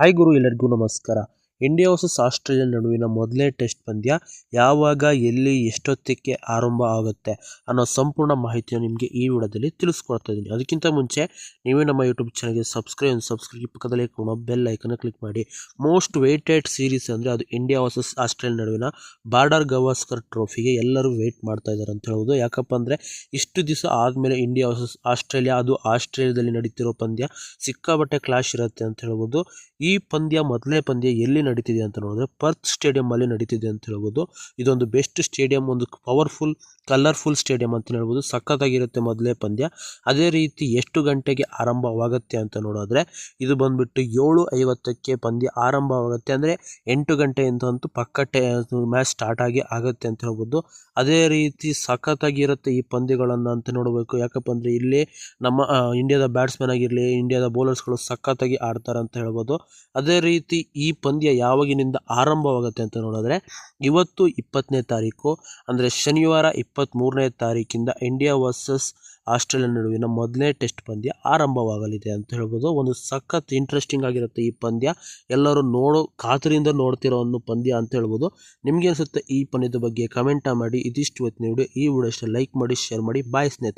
Hi ಗುರು ಎಲ್ಲರಿಗೂ ನಮಸ್ಕಾರ. India versus Australia ನಡುವಿನ ಮೊದಲನೇ ಟೆಸ್ಟ್ ಪಂದ್ಯ ಯಾವಾಗ, ಎಲ್ಲಿ, ಎಷ್ಟೊತ್ತಿಗೆ ಆರಂಭ ಆಗುತ್ತೆ ಅನ್ನೋ ಸಂಪೂರ್ಣ ಮಾಹಿತಿಯನ್ನು ನಿಮಗೆ ಈ ವಿಡಿಯೋದಲ್ಲಿ ತಿಳಿಸ್ಕೊಡ್ತಾ ಇದ್ದೀನಿ. ಅದಕ್ಕಿಂತ ಮುಂಚೆ ನೀವೇ ನಮ್ಮ ಯೂಟ್ಯೂಬ್ ಚಾನಲ್ಗೆ ಸಬ್ಸ್ಕ್ರೈಬ್ ಸಬ್ಸ್ಕ್ರೈಬ್ ಪಕ್ಕದಲ್ಲಿ ಕೂಡ ಬೆಲ್ ಐಕನ್ನ ಕ್ಲಿಕ್ ಮಾಡಿ. ಮೋಸ್ಟ್ ವೇಟೆಡ್ ಸೀರೀಸ್ ಅಂದರೆ ಅದು ಇಂಡಿಯಾ ವರ್ಸಸ್ ಆಸ್ಟ್ರೇಲಿಯಾ ನಡುವಿನ ಬಾರ್ಡರ್ ಗವಾಸ್ಕರ್ ಟ್ರೋಫಿಗೆ ಎಲ್ಲರೂ ವೇಟ್ ಮಾಡ್ತಾ ಇದ್ದಾರೆ ಅಂತ ಹೇಳ್ಬೋದು. ಯಾಕಪ್ಪ ಅಂದರೆ ಇಷ್ಟು ದಿವಸ ಆದಮೇಲೆ ಇಂಡಿಯಾ ವರ್ಸಸ್ ಆಸ್ಟ್ರೇಲಿಯಾ, ಅದು ಆಸ್ಟ್ರೇಲಿಯಾದಲ್ಲಿ ನಡೀತಿರೋ ಪಂದ್ಯ ಸಿಕ್ಕಾಬಟ್ಟೆ ಕ್ಲಾಶ್ ಇರುತ್ತೆ ಅಂತ ಹೇಳ್ಬೋದು. ಈ ಪಂದ್ಯ ಮೊದಲನೇ ಪಂದ್ಯ ಎಲ್ಲಿ ನಡೀತಿದೆ ಅಂತ ನೋಡಿದ್ರೆ ಪರ್ತ್ ಸ್ಟೇಡಿಯಂ ಅಲ್ಲಿ ನಡೀತಿದೆ ಅಂತ ಹೇಳ್ಬೋದು. ಇದೊಂದು ಬೆಸ್ಟ್ ಸ್ಟೇಡಿಯಂ, ಒಂದು ಪವರ್ಫುಲ್, ಕಲರ್ಫುಲ್ ಸ್ಟೇಡಿಯಂ ಅಂತ ಹೇಳ್ಬೋದು. ಸಖತ್ತಾಗಿರುತ್ತೆ ಮೊದಲೇ ಪಂದ್ಯ. ಅದೇ ರೀತಿ ಎಷ್ಟು ಗಂಟೆಗೆ ಆರಂಭವಾಗುತ್ತೆ ಅಂತ ನೋಡಿದ್ರೆ ಇದು ಬಂದ್ಬಿಟ್ಟು ಏಳು ಐವತ್ತಕ್ಕೆ ಪಂದ್ಯ ಆರಂಭವಾಗುತ್ತೆ. ಅಂದರೆ ಎಂಟು ಗಂಟೆಯಿಂದ ಅಂತೂ ಪಕ್ಕ ಟೆ ಮ್ಯಾಚ್ ಸ್ಟಾರ್ಟ್ ಆಗಿ ಆಗುತ್ತೆ ಅಂತ ಹೇಳ್ಬೋದು. ಅದೇ ರೀತಿ ಸಖತ್ತಾಗಿರುತ್ತೆ ಈ ಪಂದ್ಯಗಳನ್ನು ಅಂತ ನೋಡಬೇಕು. ಯಾಕಪ್ಪ ಅಂದರೆ ಇಲ್ಲಿ ನಮ್ಮ ಇಂಡಿಯಾದ ಬ್ಯಾಟ್ಸ್ಮನ್ ಆಗಿರಲಿ, ಇಂಡಿಯಾದ ಬೌಲರ್ಸ್ಗಳು ಸಖತ್ತಾಗಿ ಆಡ್ತಾರೆ ಅಂತ ಹೇಳ್ಬೋದು. ಅದೇ ರೀತಿ ಈ ಪಂದ್ಯ ಯಾವಾಗಿನಿಂದ ಆರಂಭವಾಗುತ್ತೆ ಅಂತ ನೋಡಿದ್ರೆ ಇವತ್ತು ಇಪ್ಪತ್ತನೇ ತಾರೀಕು, ಅಂದರೆ ಶನಿವಾರ ಇಪ್ಪತ್ತ್ಮೂರನೇ ತಾರೀಕಿಂದ ಇಂಡಿಯಾ ವರ್ಸಸ್ ಆಸ್ಟ್ರೇಲಿಯಾ ನಡುವಿನ ಮೊದಲನೇ ಟೆಸ್ಟ್ ಪಂದ್ಯ ಆರಂಭವಾಗಲಿದೆ ಅಂತ ಹೇಳ್ಬೋದು. ಒಂದು ಸಖತ್ ಇಂಟ್ರೆಸ್ಟಿಂಗ್ ಆಗಿರುತ್ತೆ ಈ ಪಂದ್ಯ. ಎಲ್ಲರೂ ನೋಡೋ ಖಾತರಿಯಿಂದ ನೋಡ್ತಿರೋ ಒಂದು ಪಂದ್ಯ ಅಂತ ಹೇಳ್ಬೋದು. ನಿಮಗೆ ಅನಿಸುತ್ತೆ ಈ ಪಂದ್ಯದ ಬಗ್ಗೆ ಕಮೆಂಟ ಮಾಡಿ. ಇದಿಷ್ಟು ಇವತ್ತಿನ ವಿಡಿಯೋ ಈ ವಿಡಿಯೋ ಲೈಕ್ ಮಾಡಿ ಶೇರ್ ಮಾಡಿ. ಬಾಯ್ ಸ್ನೇಹಿತರೆ.